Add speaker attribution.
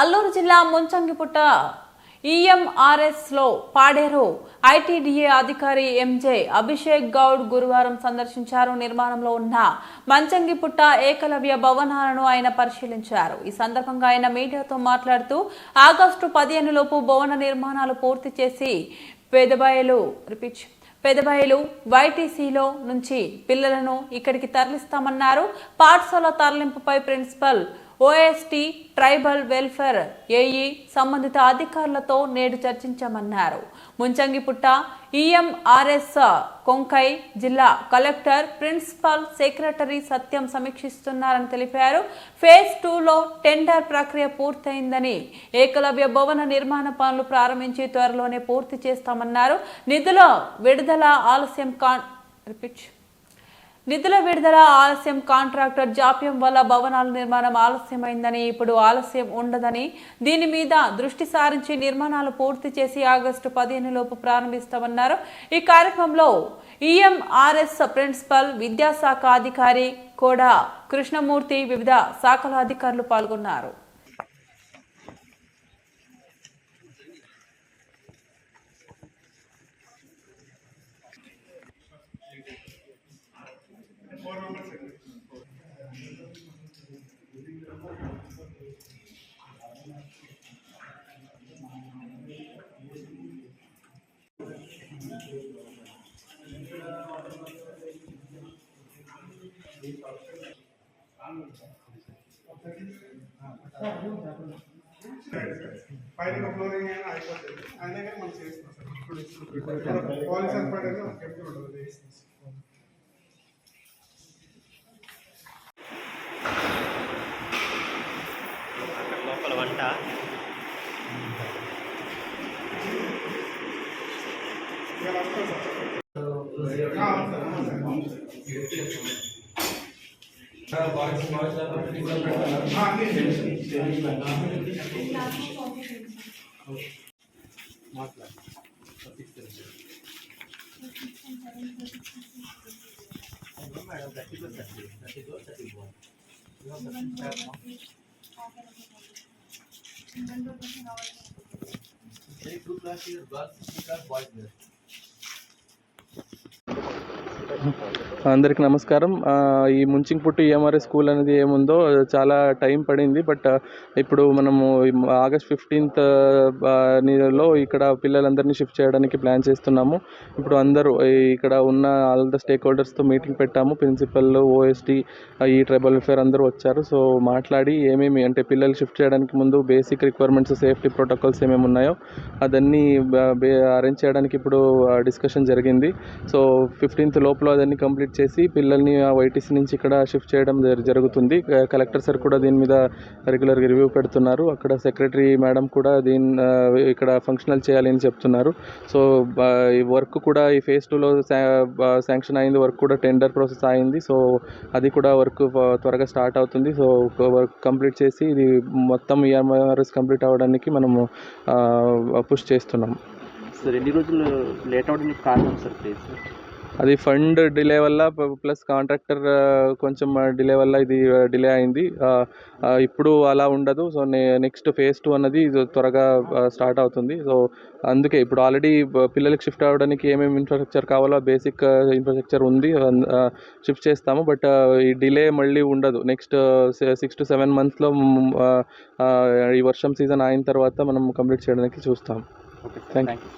Speaker 1: అల్లూరు జిల్లా ముంచంగిపుట్ట ఈఎంఆర్ఎస్లో పాడేరు ఐటీడీఏ అధికారి ఎంజే అభిషేక్ గౌడ్ గురువారం సందర్శించారు. నిర్మాణంలో ఉన్న మంచంగిపుట్ట ఏకలవ్య భవనాలను ఆయన పరిశీలించారు. ఈ సందర్భంగా ఆయన మీడియాతో మాట్లాడుతూ ఆగస్టు పదిహేను లోపు భవన నిర్మాణాలు పూర్తి చేసి పెదబాయలు రిపీట్ పెదబాయిలు వైటీసీలో నుంచి పిల్లలను ఇక్కడికి తరలిస్తామన్నారు. పాఠశాల తరలింపుపై principal OST tribal welfare AE సంబంధిత అధికారులతో నేడు చర్చించామన్నారు. ముంచంగిపుట్ట ఈఎంఆర్ఎస్ కొంకై జిల్లా కలెక్టర్ ప్రిన్సిపల్ సెక్రటరీ సత్యం సమీక్షిస్తున్నారని తెలిపారు. ఫేజ్ టూలో టెండర్ ప్రక్రియ పూర్తయిందని ఏకలవ్య భవన నిర్మాణ పనులు ప్రారంభించి త్వరలోనే పూర్తి చేస్తామన్నారు. నిధుల విడుదల ఆలస్యం కాన్ రిపీట్. నిధుల విడుదల ఆలస్యం కాంట్రాక్టర్ జాప్యం వల్ల భవనాల నిర్మాణం ఆలస్యమైందని ఇప్పుడు ఆలస్యం ఉండదని దీని మీద దృష్టి సారించి నిర్మాణాలు పూర్తి చేసి ఆగస్టు పదిహేను లోపు ప్రారంభిస్తామన్నారు. ఈ కార్యక్రమంలో ఈఎంఆర్ఎస్ ప్రిన్సిపల్ విద్యాశాఖ అధికారి కూడా కృష్ణమూర్తి వివిధ శాఖల అధికారులు పాల్గొన్నారు.
Speaker 2: పైన ఫ్లోరింగ్ అయినా అయిపోతుంది అయినా కానీ మనం చేస్తున్నాం సార్ ఇప్పుడు పాలిస్ ఏర్పడి కెమికల్ ఉంటుంది చేస్తాం సార్.
Speaker 3: అక్కడ లోపల వంట
Speaker 2: ఇవాళ వస్తాం సార్ ఆ, అవును సార్ అవును సార్ అవును సార్ ఆ, అన్నీ చేస్తాం.
Speaker 4: అందరికి నమస్కారం. ఈ ఈ ముంచింగ్పుట్టు ఈఎంఆర్ఎస్ స్కూల్ అనేది ఏముందో చాలా టైం పడింది. బట్ ఇప్పుడు మనము ఆగస్ట్ ఫిఫ్టీన్త్లో ఇక్కడ పిల్లలందరినీ షిఫ్ట్ చేయడానికి ప్లాన్ చేస్తున్నాము. ఇప్పుడు అందరూ ఇక్కడ ఉన్న ఆల్ ద స్టేక్ హోల్డర్స్తో మీటింగ్ పెట్టాము. ప్రిన్సిపల్ ఓఎస్టీ ఈ ట్రైబల్ వెల్ఫేర్ అందరూ వచ్చారు. సో మాట్లాడి ఏమేమి అంటే పిల్లలు షిఫ్ట్ చేయడానికి ముందు బేసిక్ రిక్వైర్మెంట్స్ సేఫ్టీ ప్రోటోకాల్స్ ఏమేమి ఉన్నాయో అదన్నీ అరేంజ్ చేయడానికి ఇప్పుడు డిస్కషన్ జరిగింది. సో ఫిఫ్టీన్త్ లోపల అదన్నీ కంప్లీట్ చేసి పిల్లల్ని ఆ వైటీసీ నుంచి ఇక్కడ షిఫ్ట్ చేయడం జరుగుతుంది. కలెక్టర్ సార్ కూడా దీని మీద రెగ్యులర్గా రివ్యూ పెడుతున్నారు. అక్కడ సెక్రటరీ మేడం కూడా దీని ఇక్కడ ఫంక్షనల్ చేయాలి అని చెప్తున్నారు. సో ఈ వర్క్ కూడా ఈ ఫేజ్ టూలో శాంక్షన్ అయింది వర్క్ కూడా టెండర్ ప్రాసెస్ అయింది. సో అది కూడా వర్క్ త్వరగా స్టార్ట్ అవుతుంది. సో వర్క్ కంప్లీట్ చేసి ఇది మొత్తం ఈఎంఆర్ఎస్ కంప్లీట్ అవ్వడానికి మనము పుష్ చేస్తున్నాం.
Speaker 3: సార్ ఎన్ని రోజులు లేట్ అవడానికి కారణం సార్ ప్లీజ్
Speaker 4: అది ఫండ్ డిలే వల్ల ప్లస్ కాంట్రాక్టర్ కొంచెం డిలే వల్ల ఇది డిలే అయింది. ఇప్పుడు అలా ఉండదు. సో నెక్స్ట్ ఫేజ్ టూ అన్నది ఇది త్వరగా స్టార్ట్ అవుతుంది. సో అందుకే ఇప్పుడు ఆల్రెడీ పిల్లలకి షిఫ్ట్ అవ్వడానికి ఏమేమి ఇన్ఫ్రాస్ట్రక్చర్ కావాలో బేసిక్ ఇన్ఫ్రాస్ట్రక్చర్ ఉంది. షిఫ్ట్ చేస్తాము. బట్ ఈ డిలే మళ్ళీ ఉండదు. నెక్స్ట్ సిక్స్ టు సెవెన్ మంత్స్లో ఈ వర్షం సీజన్ అయిన తర్వాత మనం కంప్లీట్ చేయడానికి చూస్తాం.
Speaker 3: Thank you